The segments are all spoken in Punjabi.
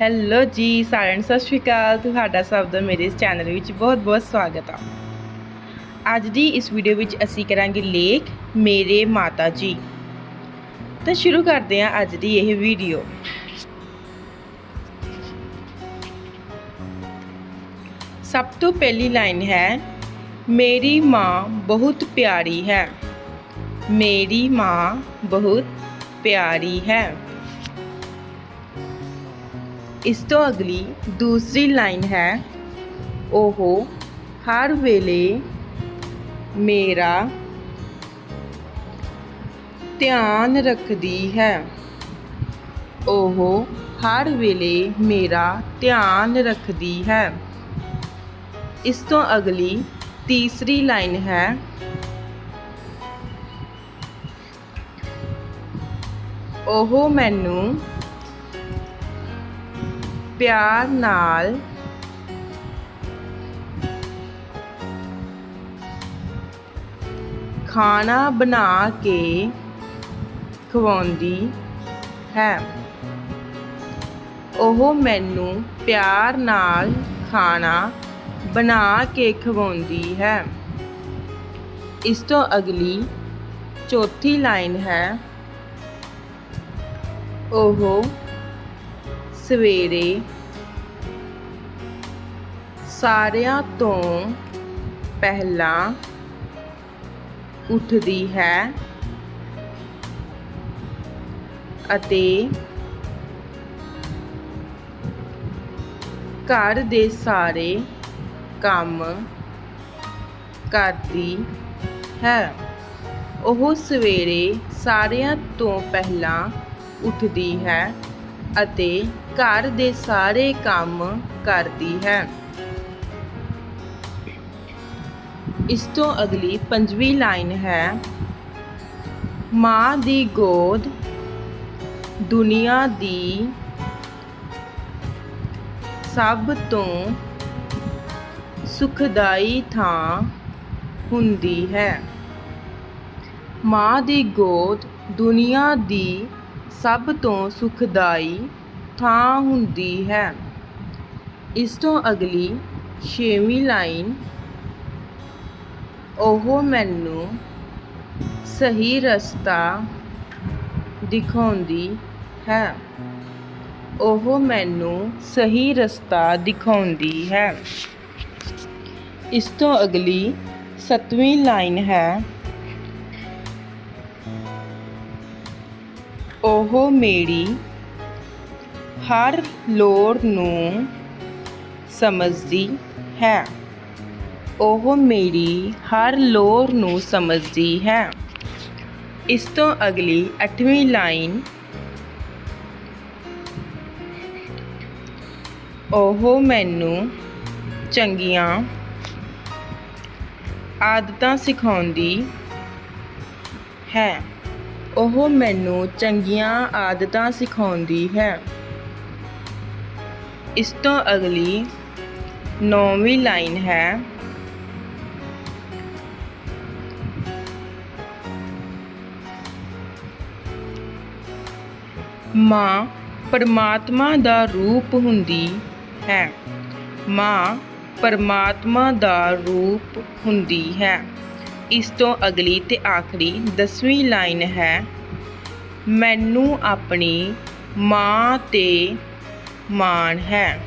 ਹੈਲੋ ਜੀ ਸਾਰਿਆਂ ਨੂੰ ਸਤਿ ਸ਼੍ਰੀ ਅਕਾਲ। ਤੁਹਾਡਾ ਸਭ ਦਾ ਮੇਰੇ ਇਸ ਚੈਨਲ ਵਿੱਚ ਬਹੁਤ-ਬਹੁਤ ਸਵਾਗਤ ਆ। ਅੱਜ ਦੀ ਇਸ ਵੀਡੀਓ ਵਿੱਚ ਅਸੀਂ ਕਰਾਂਗੇ ਲੇਖ ਮੇਰੇ ਮਾਤਾ ਜੀ। ਤਾਂ ਸ਼ੁਰੂ ਕਰਦੇ ਹਾਂ ਅੱਜ ਦੀ ਇਹ ਵੀਡੀਓ। ਸਭ ਤੋਂ ਪਹਿਲੀ ਲਾਈਨ ਹੈ, ਮੇਰੀ ਮਾਂ ਬਹੁਤ ਪਿਆਰੀ ਹੈ। ਮੇਰੀ ਮਾਂ ਬਹੁਤ ਪਿਆਰੀ ਹੈ। ਇਸ ਤੋਂ ਅਗਲੀ ਦੂਸਰੀ ਲਾਈਨ ਹੈ, ਉਹ ਹਰ ਵੇਲੇ ਮੇਰਾ ਧਿਆਨ ਰੱਖਦੀ ਹੈ। ਉਹ ਹਰ ਵੇਲੇ ਮੇਰਾ ਧਿਆਨ ਰੱਖਦੀ ਹੈ। ਇਸ ਤੋਂ ਅਗਲੀ ਤੀਸਰੀ ਲਾਈਨ ਹੈ, ਉਹ ਮੈਨੂੰ ਪਿਆਰ ਨਾਲ ਖਾਣਾ ਬਣਾ ਕੇ ਖਵਾਉਂਦੀ ਹੈ। ਉਹ ਮੈਨੂੰ ਪਿਆਰ ਨਾਲ ਖਾਣਾ ਬਣਾ ਕੇ ਖਵਾਉਂਦੀ ਹੈ। ਇਸ ਤੋਂ ਅਗਲੀ ਚੌਥੀ ਲਾਈਨ ਹੈ। ਉਹ ਸਵੇਰੇ ਸਾਰਿਆਂ ਤੋਂ ਪਹਿਲਾਂ ਉੱਠਦੀ ਹੈ ਅਤੇ ਘਰ ਦੇ ਸਾਰੇ ਕੰਮ ਕਰਦੀ ਹੈ। ਉਹ ਸਵੇਰੇ ਸਾਰਿਆਂ ਤੋਂ ਪਹਿਲਾਂ ਉੱਠਦੀ ਹੈ। ਅਤੇ ਘਰ ਦੇ ਸਾਰੇ ਕੰਮ ਕਰਦੀ ਹੈ। ਇਸ ਤੋਂ ਅਗਲੀ ਪੰਜਵੀਂ ਲਾਈਨ ਹੈ, ਮਾਂ ਦੀ ਗੋਦ ਦੁਨੀਆ ਦੀ ਸਭ ਤੋਂ ਸੁਖਦਾਈ ਥਾਂ ਹੁੰਦੀ ਹੈ। ਮਾਂ ਦੀ ਗੋਦ ਦੁਨੀਆ ਦੀ ਸਭ ਤੋਂ ਸੁਖਦਾਈ ਥਾਂ ਹੁੰਦੀ ਹੈ। ਇਸ ਤੋਂ ਅਗਲੀ ਛੇਵੀਂ ਲਾਈਨ, ਉਹ ਮੈਨੂੰ ਸਹੀ ਰਸਤਾ ਦਿਖਾਉਂਦੀ ਹੈ। ਉਹ ਮੈਨੂੰ ਸਹੀ ਰਸਤਾ ਦਿਖਾਉਂਦੀ ਹੈ। ਇਸ ਤੋਂ ਅਗਲੀ ਸੱਤਵੀਂ ਲਾਈਨ ਹੈ। ਉਹ ਮੇਰੀ ਹਰ ਲੋੜ ਨੂੰ ਸਮਝਦੀ ਹੈ। ਉਹ ਮੇਰੀ ਹਰ ਲੋੜ ਨੂੰ ਸਮਝਦੀ ਹੈ। ਇਸ ਤੋਂ ਅਗਲੀ 8ਵੀਂ ਲਾਈਨ। ਉਹ ਮੈਨੂੰ ਚੰਗੀਆਂ ਆਦਤਾਂ ਸਿਖਾਉਂਦੀ ਹੈ। ਉਹ ਮੈਨੂੰ ਚੰਗੀਆਂ ਆਦਤਾਂ ਸਿਖਾਉਂਦੀ ਹੈ। ਇਸ ਤੋਂ ਅਗਲੀ ਨੌਵੀਂ ਲਾਈਨ ਹੈ। ਮਾਂ ਪਰਮਾਤਮਾ ਦਾ ਰੂਪ ਹੁੰਦੀ ਹੈ। ਮਾਂ ਪਰਮਾਤਮਾ ਦਾ ਰੂਪ ਹੁੰਦੀ ਹੈ। ਇਸ ਤੋਂ ਅਗਲੀ ਤੇ ਆਖਰੀ 10ਵੀਂ ਲਾਈਨ ਹੈ, ਮੈਨੂੰ ਆਪਣੀ ਮਾਂ ਤੇ ਮਾਣ ਹੈ।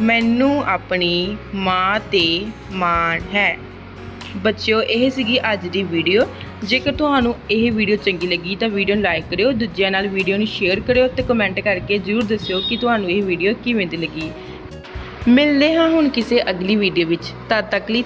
ਮੈਨੂੰ ਆਪਣੀ ਮਾਂ ਤੇ ਮਾਣ ਹੈ। ਬੱਚਿਓ, ਇਹ ਸੀਗੀ ਅੱਜ ਦੀ ਵੀਡੀਓ। ਜੇਕਰ ਤੁਹਾਨੂੰ ਇਹ ਵੀਡੀਓ ਚੰਗੀ ਲੱਗੀ ਤਾਂ ਵੀਡੀਓ ਨੂੰ ਲਾਈਕ ਕਰਿਓ, ਦੂਜਿਆਂ ਨਾਲ ਵੀਡੀਓ ਨੂੰ ਸ਼ੇਅਰ ਕਰਿਓ ਤੇ ਕਮੈਂਟ ਕਰਕੇ ਜ਼ਰੂਰ ਦੱਸਿਓ ਕਿ ਤੁਹਾਨੂੰ ਇਹ ਵੀਡੀਓ ਕਿਵੇਂ ਦੀ ਲੱਗੀ। ਮਿਲਦੇ ਹਾਂ ਹੁਣ ਕਿਸੇ ਅਗਲੀ ਵੀਡੀਓ ਵਿੱਚ। ਤਦ ਤੱਕ ਲਈ